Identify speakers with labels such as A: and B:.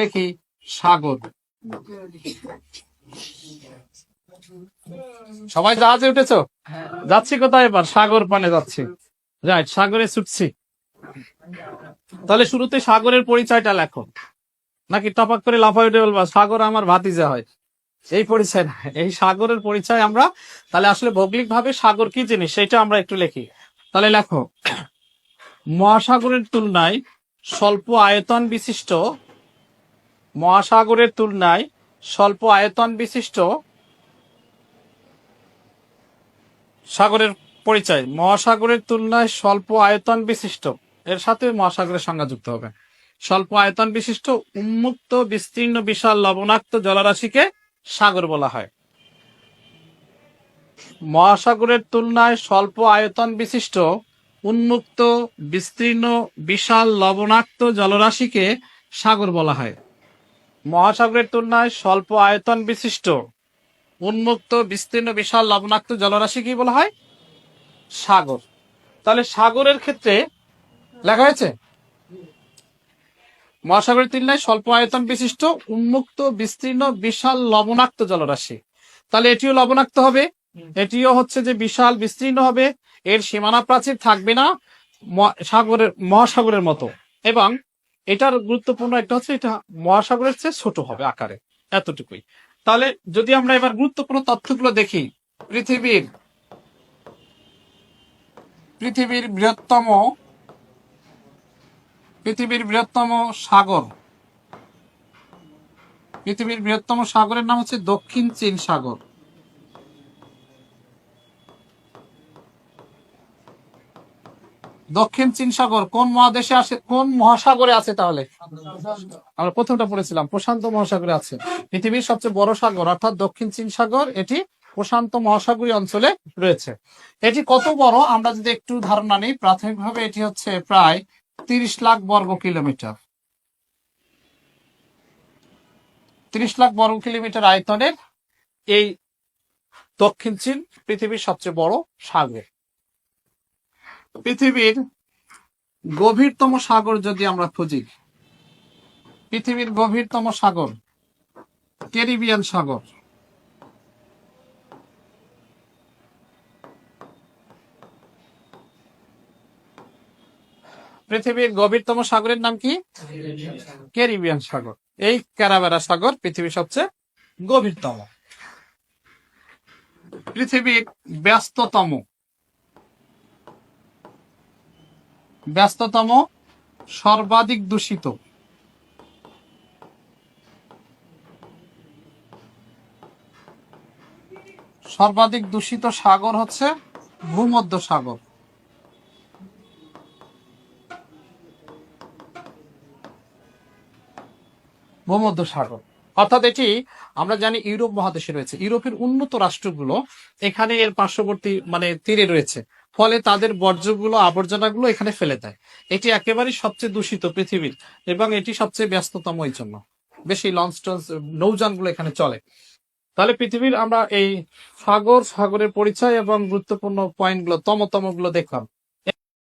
A: লিখি সাগর। সবাই জাহাজে উঠেছো? যাচ্ছি কোথায় এবার? সাগর পানে যাচ্ছি। রাইট সাগরে ছুটছি। তাহলে শুরুতে সাগরের পরিচয়টা লেখো। নাকি টপাক করে লাফাই উঠে বলবা, সাগর আমার ভাতিজা হয় এই পরিচয় না, এই সাগরের পরিচয় আমরা, তাহলে আসলে ভৌগোলিক ভাবে সাগর কি জিনিস, সেটা আমরা একটু লিখি। তাহলে লেখো, মহাসাগরের তুলনায় স্বল্প আয়তন বিশিষ্ট মহাসাগরের তুলনায় স্বল্প আয়তন বিশিষ্ট সাগরের পরিচয়। মহাসাগরের তুলনায় স্বল্প আয়তন বিশিষ্ট। এর সাথে মহাসাগরের সংজ্ঞা যুক্ত হবে। স্বল্প আয়তন বিশিষ্ট উন্মুক্ত, বিস্তীর্ণ, বিশাল, লবণাক্ত জলরাশিকে সাগর বলা হয়। মহাসাগরের তুলনায় স্বল্প আয়তন বিশিষ্ট উন্মুক্ত, বিস্তীর্ণ, বিশাল, লবণাক্ত জলরাশিকে সাগর বলা হয়। মহাসাগরের তুলনায় স্বল্প আয়তন বিশিষ্ট, উন্মুক্ত, বিস্তীর্ণ, বিশাল, লবণাক্ত জলরাশি কি বলা হয়? সাগর। তাহলে সাগরের ক্ষেত্রে লেখা হয়েছে, মহাসাগরের তুলনায় স্বল্প আয়তন বিশিষ্ট, উন্মুক্ত, বিস্তীর্ণ, বিশাল, লবণাক্ত জলরাশি। তাহলে এটিও লবণাক্ত হবে, এটিও হচ্ছে যে বিশাল, বিস্তীর্ণ হবে, এর সীমানা প্রাচীর থাকবে না সাগরের, মহাসাগরের মতো। এবং এটার গুরুত্বপূর্ণ একটা হচ্ছে এটা মহাসাগরের চেয়ে ছোট হবে আকারে, এতটুকুই। তাহলে যদি আমরা এবার গুরুত্বপূর্ণ তথ্যগুলো দেখি, পৃথিবীর পৃথিবীর বৃহত্তম পৃথিবীর বৃহত্তম সাগর। পৃথিবীর বৃহত্তম সাগরের নাম হচ্ছে দক্ষিণ চীন সাগর। দক্ষিণ চীন সাগর কোন মহাদেশে আছে কোন মহাসাগরে আছে তাহলে? আমরা প্রথমটা পড়েছিলাম, প্রশান্ত মহাসাগরে আছে। পৃথিবীর সবচেয়ে বড় সাগর, অর্থাৎ দক্ষিণ চীন সাগর, এটি প্রশান্ত মহাসাগরীয় অঞ্চলে রয়েছে। এটি কত বড়? আমরা যদি একটু ধারণা নিই, প্রাথমিকভাবে এটি হচ্ছে প্রায় তিরিশ লাখ বর্গ কিলোমিটার। তিরিশ লাখ বর্গ কিলোমিটার আয়তনের এই দক্ষিণ চীন পৃথিবীর সবচেয়ে বড় সাগর। পৃথিবীর গভীরতম সাগর যদি আমরা খুঁজি, পৃথিবীর গভীরতম সাগর, ক্যারিবিয়ান সাগর। পৃথিবীর গভীরতম সাগরের নাম কি? ক্যারিবিয়ান সাগর। এই ক্যারাবেরা সাগর পৃথিবীর সবচেয়ে গভীরতম। পৃথিবীর ব্যস্ততম ব্যস্ততম, সর্বাধিক দূষিত। সর্বাধিক দূষিত সাগর হচ্ছে ভূমধ্য সাগর। ভূমধ্য সাগর। অর্থাৎ এটি আমরা জানি ইউরোপ মহাদেশে রয়েছে। ইউরোপের উন্নত রাষ্ট্রগুলো এখানে এর পার্শ্ববর্তী মানে তীরে রয়েছে। ফলে তাদের বর্জ্যগুলো, আবর্জনাগুলো এখানে ফেলে দেয়। এটি একেবারেই সবচেয়ে দূষিত পৃথিবীর এবং এটি সবচেয়ে ব্যস্ততম এই জন্য। বেশি লঞ্চ টঞ্চ নৌযানগুলো এখানে চলে। তাহলে পৃথিবীর আমরা এই সাগর, সাগরের পরিচয় এবং গুরুত্বপূর্ণ পয়েন্টগুলো তমতমগুলো দেখলাম।